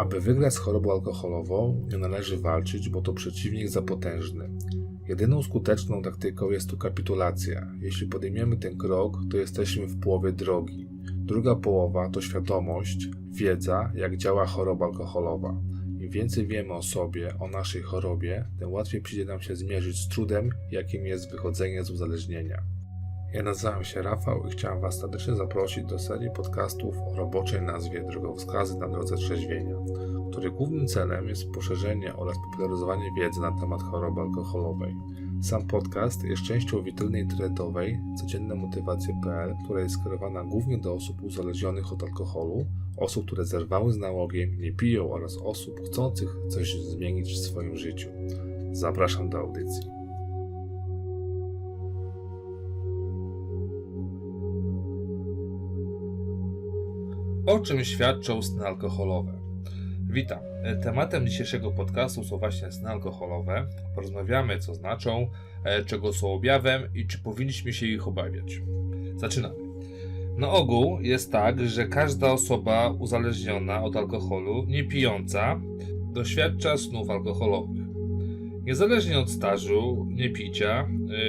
Aby wygrać z chorobą alkoholową, nie należy walczyć, bo to przeciwnik za potężny. Jedyną skuteczną taktyką jest tu kapitulacja. Jeśli podejmiemy ten krok, to jesteśmy w połowie drogi. Druga połowa to świadomość, wiedza, jak działa choroba alkoholowa. Im więcej wiemy o sobie, o naszej chorobie, tym łatwiej przyjdzie nam się zmierzyć z trudem, jakim jest wychodzenie z uzależnienia. Ja nazywam się Rafał i chciałem Was serdecznie zaprosić do serii podcastów o roboczej nazwie Drogowskazy na drodze trzeźwienia, której głównym celem jest poszerzenie oraz popularyzowanie wiedzy na temat choroby alkoholowej. Sam podcast jest częścią witryny internetowej codziennemotywacje.pl, która jest skierowana głównie do osób uzależnionych od alkoholu, osób, które zerwały z nałogiem, nie piją oraz osób chcących coś zmienić w swoim życiu. Zapraszam do audycji. O czym świadczą sny alkoholowe? Witam. Tematem dzisiejszego podcastu są właśnie sny alkoholowe. Porozmawiamy, co znaczą, e, czego są objawem i czy powinniśmy się ich obawiać. Zaczynamy. Na ogół jest tak, że każda osoba uzależniona od alkoholu, nie pijąca, doświadcza snów alkoholowych. Niezależnie od stażu niepicia,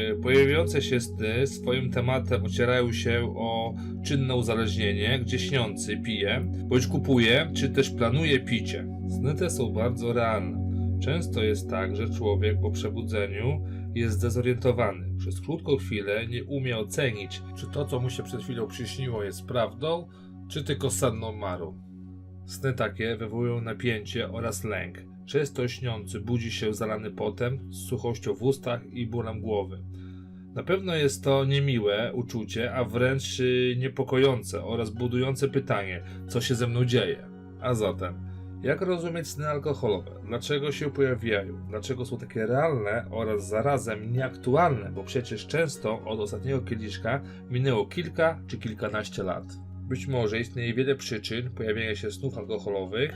yy, pojawiające się sny swoim tematem ocierają się o czynne uzależnienie, gdzie śniący pije, bądź kupuje, czy też planuje picie. Sny te są bardzo realne. Często jest tak, że człowiek po przebudzeniu jest zdezorientowany. Przez krótką chwilę nie umie ocenić, czy to, co mu się przed chwilą przyśniło, jest prawdą, czy tylko senną marą. Sny takie wywołują napięcie oraz lęk. Często śniący budzi się zalany potem, z suchością w ustach i bólem głowy. Na pewno jest to niemiłe uczucie, a wręcz y, niepokojące oraz budujące pytanie, co się ze mną dzieje. A zatem, jak rozumieć sny alkoholowe? Dlaczego się pojawiają? Dlaczego są takie realne oraz zarazem nieaktualne? Bo przecież często od ostatniego kieliszka minęło kilka czy kilkanaście lat. Być może istnieje wiele przyczyn pojawienia się snów alkoholowych.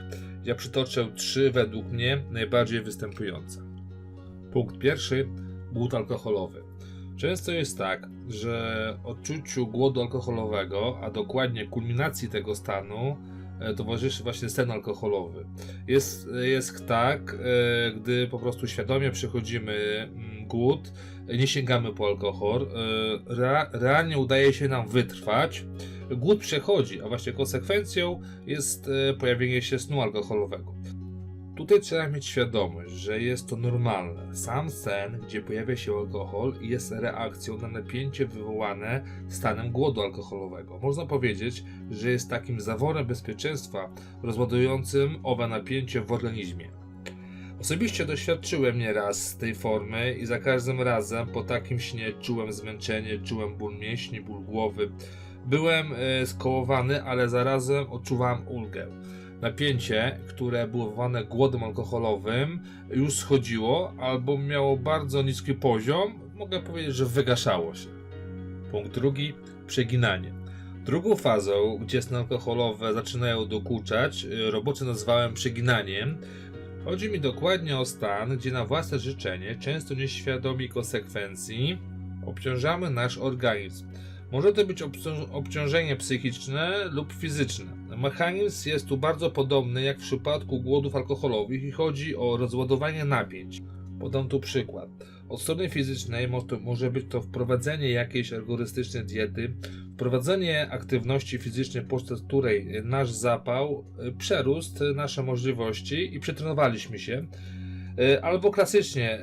Ja przytoczę trzy według mnie najbardziej występujące. Punkt pierwszy: głód alkoholowy. Często jest tak, że odczuciu głodu alkoholowego, a dokładnie kulminacji tego stanu, towarzyszy właśnie sen alkoholowy. Jest, jest tak, e, gdy po prostu świadomie przechodzimy mm, głód, nie sięgamy po alkohol, e, rea- realnie udaje się nam wytrwać, głód przechodzi, a właśnie konsekwencją jest e, pojawienie się snu alkoholowego. Tutaj trzeba mieć świadomość, że jest to normalne. Sam sen, gdzie pojawia się alkohol, jest reakcją na napięcie wywołane stanem głodu alkoholowego. Można powiedzieć, że jest takim zaworem bezpieczeństwa rozładującym owe napięcie w organizmie. Osobiście doświadczyłem nieraz tej formy i za każdym razem po takim śnie czułem zmęczenie, czułem ból mięśni, ból głowy. Byłem e, skołowany, ale zarazem odczuwałem ulgę. Napięcie, które było wywołane głodem alkoholowym, już schodziło albo miało bardzo niski poziom. Mogę powiedzieć, że wygaszało się. Punkt drugi przeginanie. Drugą fazą, gdzie sny alkoholowe zaczynają dokuczać, y, robocze nazwałem przeginaniem. Chodzi mi dokładnie o stan, gdzie na własne życzenie, często nieświadomi konsekwencji, obciążamy nasz organizm. Może to być obcią- obciążenie psychiczne lub fizyczne. Mechanizm jest tu bardzo podobny jak w przypadku głodów alkoholowych i chodzi o rozładowanie napięć. Podam tu przykład. Od strony fizycznej może być to wprowadzenie jakiejś rygorystycznej diety, wprowadzenie aktywności fizycznej, podczas której nasz zapał y, przerósł nasze możliwości i przetrenowaliśmy się, Y, albo klasycznie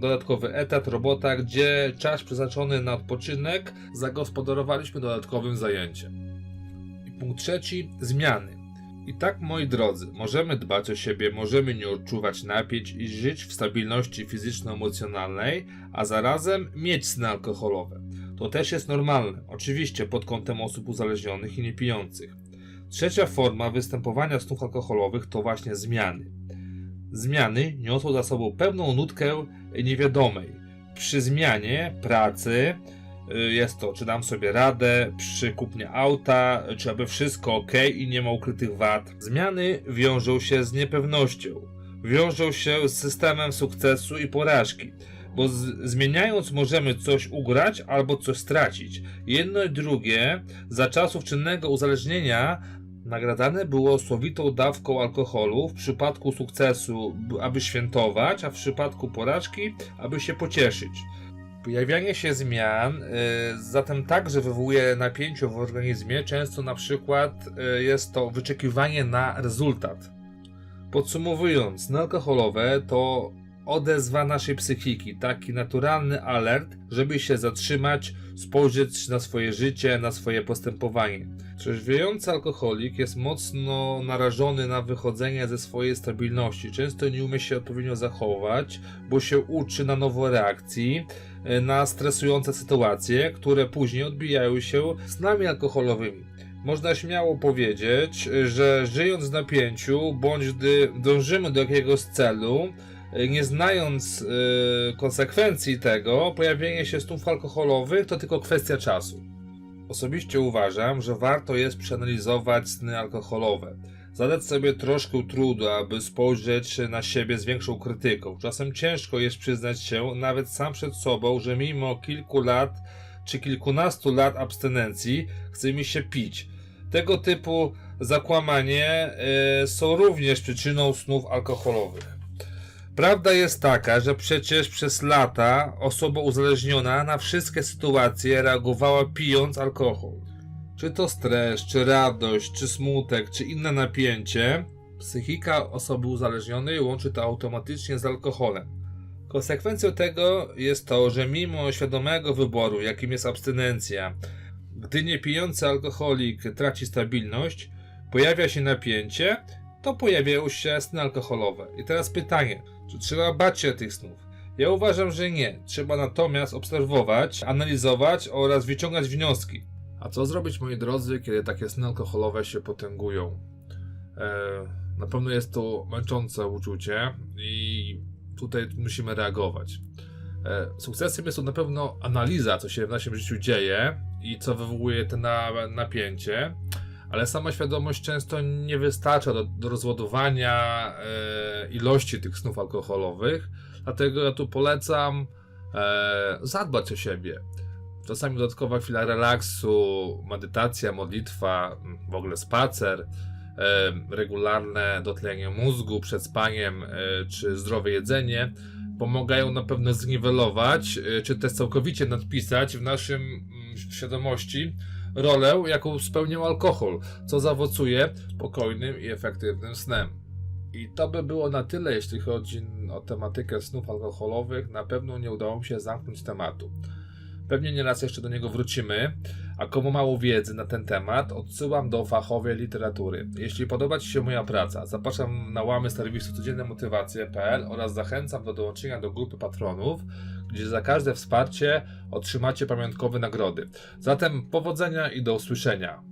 dodatkowy etat, robota, gdzie czas przeznaczony na odpoczynek zagospodarowaliśmy dodatkowym zajęciem. I punkt trzeci zmiany. I tak, moi drodzy, możemy dbać o siebie, możemy nie odczuwać napięć i żyć w stabilności fizyczno-emocjonalnej, a zarazem mieć sny alkoholowe. To też jest normalne, oczywiście pod kątem osób uzależnionych i niepijących. Trzecia forma występowania snów alkoholowych to właśnie zmiany. Zmiany niosą za sobą pewną nutkę niewiadomej. Przy zmianie pracy y, jest to, czy dam sobie radę, przy kupnie auta, czy aby wszystko ok i nie ma ukrytych wad. Zmiany wiążą się z niepewnością, wiążą się z systemem sukcesu i porażki. Bo zmieniając możemy coś ugrać albo coś stracić. Jedno i drugie za czasów czynnego uzależnienia nagradzane było słowitą dawką alkoholu w przypadku sukcesu, aby świętować, a w przypadku porażki, aby się pocieszyć. Pojawianie się zmian y, zatem także wywołuje napięcie w organizmie, często na przykład y, jest to wyczekiwanie na rezultat. Podsumowując, sny alkoholowe to odezwa naszej psychiki, taki naturalny alert, żeby się zatrzymać, spojrzeć na swoje życie, na swoje postępowanie. Trzeźwiejący alkoholik jest mocno narażony na wychodzenie ze swojej stabilności. Często nie umie się odpowiednio zachować, bo się uczy na nowo reakcji, e, na stresujące sytuacje, które później odbijają się snami alkoholowymi. Można śmiało powiedzieć, że żyjąc w napięciu, bądź gdy dążymy do jakiegoś celu, nie znając e, konsekwencji tego, pojawienie się snów alkoholowych to tylko kwestia czasu. Osobiście uważam, że warto jest przeanalizować sny alkoholowe. Zadać sobie troszkę trudu, aby spojrzeć na siebie z większą krytyką. Czasem ciężko jest przyznać się, nawet sam przed sobą, że mimo kilku lat czy kilkunastu lat abstynencji chce mi się pić. Tego typu zakłamanie e, są również przyczyną snów alkoholowych. Prawda jest taka, że przecież przez lata osoba uzależniona na wszystkie sytuacje reagowała pijąc alkohol. Czy to stres, czy radość, czy smutek, czy inne napięcie, psychika osoby uzależnionej łączy to automatycznie z alkoholem. Konsekwencją tego jest to, że mimo świadomego wyboru, jakim jest abstynencja, gdy niepijący alkoholik traci stabilność, pojawia się napięcie, to pojawiają się sny alkoholowe. I teraz pytanie, czy trzeba bać się tych snów? Ja uważam, że nie. Trzeba natomiast obserwować, analizować oraz wyciągać wnioski. A co zrobić, moi drodzy, kiedy takie sny alkoholowe się potęgują? E, na pewno jest to męczące uczucie i tutaj musimy reagować. E, sukcesem jest to na pewno analiza, co się w naszym życiu dzieje i co wywołuje to na, napięcie, ale sama świadomość często nie wystarcza do, do rozładowania e, ilości tych snów alkoholowych, dlatego ja tu polecam e, zadbać o siebie. Czasami dodatkowa chwila relaksu, medytacja, modlitwa, w ogóle spacer, e, regularne dotlenie mózgu przed spaniem, e, czy zdrowe jedzenie pomagają na pewno zniwelować, e, czy też całkowicie nadpisać w naszym mm, świadomości rolę, jaką spełniał alkohol, co zaowocuje spokojnym i efektywnym snem. I to by było na tyle, jeśli chodzi o tematykę snów alkoholowych. Na pewno nie udało mi się zamknąć tematu. Pewnie nieraz jeszcze do niego wrócimy, a komu mało wiedzy na ten temat, odsyłam do fachowej literatury. Jeśli podoba Ci się moja praca, zapraszam na łamy serwisu codziennemotywacje.pl oraz zachęcam do dołączenia do grupy patronów, gdzie za każde wsparcie otrzymacie pamiątkowe nagrody. Zatem powodzenia i do usłyszenia.